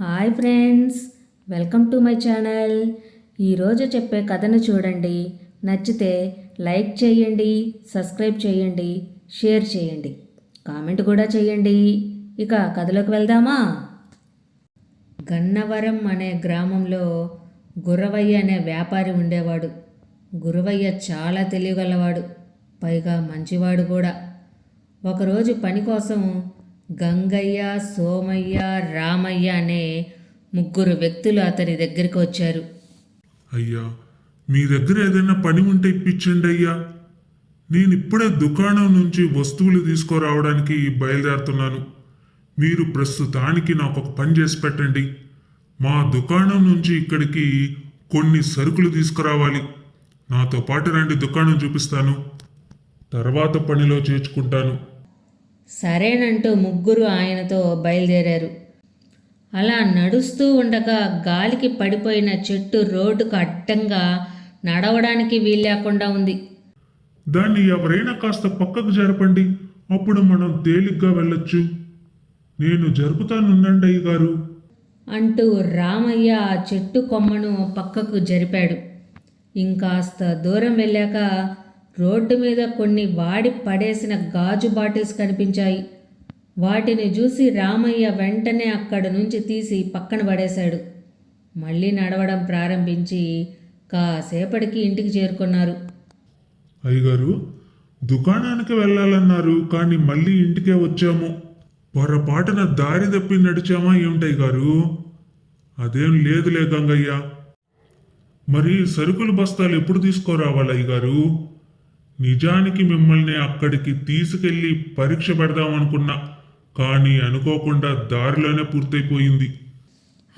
Hi friends welcome to my channel. ఈరోజు చెప్పే కథను చూడండి. నచ్చితే లైక్ చేయండి సబ్స్క్రైబ్ చేయండి షేర్ చేయండి. కామెంట్ కూడా చేయండి. ఇక కథలోకి వెళ్దామా? గన్నవరం అనే గ్రామంలో గురవయ్య అనే వ్యాపారి ఉండేవాడు. గురవయ్య చాలా తెలియగలవాడు పైగా మంచివాడు కూడా. ఒకరోజు పని కోసం గంగయ్య సోమయ్య రామయ్య అనే ముగ్గురు వ్యక్తులు అతని దగ్గరికి వచ్చారు. అయ్యా మీ దగ్గర ఏదైనా పని ఉంటే ఇప్పించండి అయ్యా. నేను ఇప్పుడే దుకాణం నుంచి వస్తువులు తీసుకురావడానికి బయలుదేరుతున్నాను. మీరు ప్రస్తుతానికి నాకు ఒక పని చేసి పెట్టండి. మా దుకాణం నుంచి ఇక్కడికి కొన్ని సరుకులు తీసుకురావాలి. నాతో పాటు రండి దుకాణం చూపిస్తాను. తర్వాత పనిలో చేర్చుకుంటాను. సరేనంటూ ముగ్గురు ఆయనతో బయలుదేరారు. అలా నడుస్తూ ఉండగా గాలికి పడిపోయిన చెట్టు రోడ్డుకు అడ్డంగా నడవడానికి వీల్లేకుండా ఉంది. దాన్ని ఎవరైనా కాస్త పక్కకు జరపండి అప్పుడు మనం తేలిగ్గా వెళ్ళొచ్చు. నేను జరుపుతానుండండి గారు అంటూ రామయ్య ఆ చెట్టు కొమ్మను పక్కకు జరిపాడు. ఇంకాస్త దూరం వెళ్ళాక రోడ్డు మీద కొన్ని వాడి పడేసిన గాజు బాటిల్స్ కనిపించాయి. వాటిని చూసి రామయ్య వెంటనే అక్కడి నుంచి తీసి పక్కన పడేశాడు. మళ్ళీ నడవడం ప్రారంభించి కాసేపటికి ఇంటికి చేరుకున్నారు. అయ్యగారు దుకాణానికి వెళ్ళాలన్నారు కానీ మళ్ళీ ఇంటికే వచ్చాము. పొరపాటున దారి తప్పి నడిచామా ఏమిటయ్య గారు అదేం లేదులే గంగయ్య. మరి సరుకులు బస్తాలు ఎప్పుడు తీసుకురావాలి అయ్యగారు నిజానికి మిమ్మల్ని అక్కడికి తీసుకెళ్ళి పరీక్ష పెడదామనుకున్నా కానీ అనుకోకుండా దారిలోనే పూర్తయిపోయింది.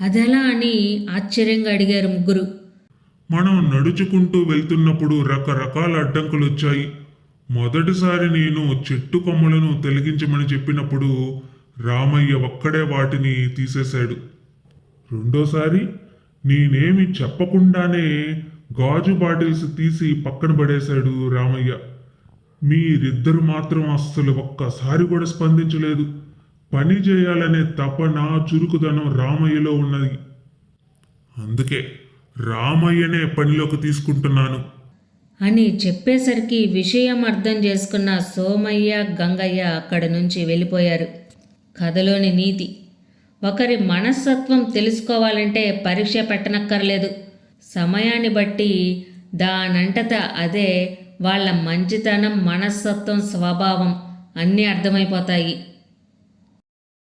అదెలా అని ఆశ్చర్యంగా అడిగారు ముగ్గురు. మనం నడుచుకుంటూ వెళ్తున్నప్పుడు రకరకాల అడ్డంకులు వచ్చాయి మొదటిసారి నేను చెట్టు కొమ్మలను తొలగించమని చెప్పినప్పుడు రామయ్య ఒక్కడే వాటిని తీసేశాడు. రెండోసారి నేనేమి చెప్పకుండానే గాజు బాటిల్స్ తీసి పక్కన పడేశాడు రామయ్య. మీరిద్దరు మాత్రం అస్సలు ఒక్కసారి కూడా స్పందించలేదు. పని చేయాలనే తపన చురుకుదనం రామయ్యలో ఉన్నది. అందుకే రామయ్యనే పనిలోకి తీసుకుంటున్నాను. అని చెప్పేసరికి విషయం అర్థం చేసుకున్న సోమయ్య గంగయ్య అక్కడి నుంచి వెళ్ళిపోయారు. కథలోని నీతి. ఒకరి మనస్తత్వం తెలుసుకోవాలంటే పరీక్ష పెట్టనక్కర్లేదు. సమయాన్ని బట్టి దానంటత అదే వాళ్ళ మంచితనం మనస్తత్వం స్వభావం అన్నీ అర్థమైపోతాయి.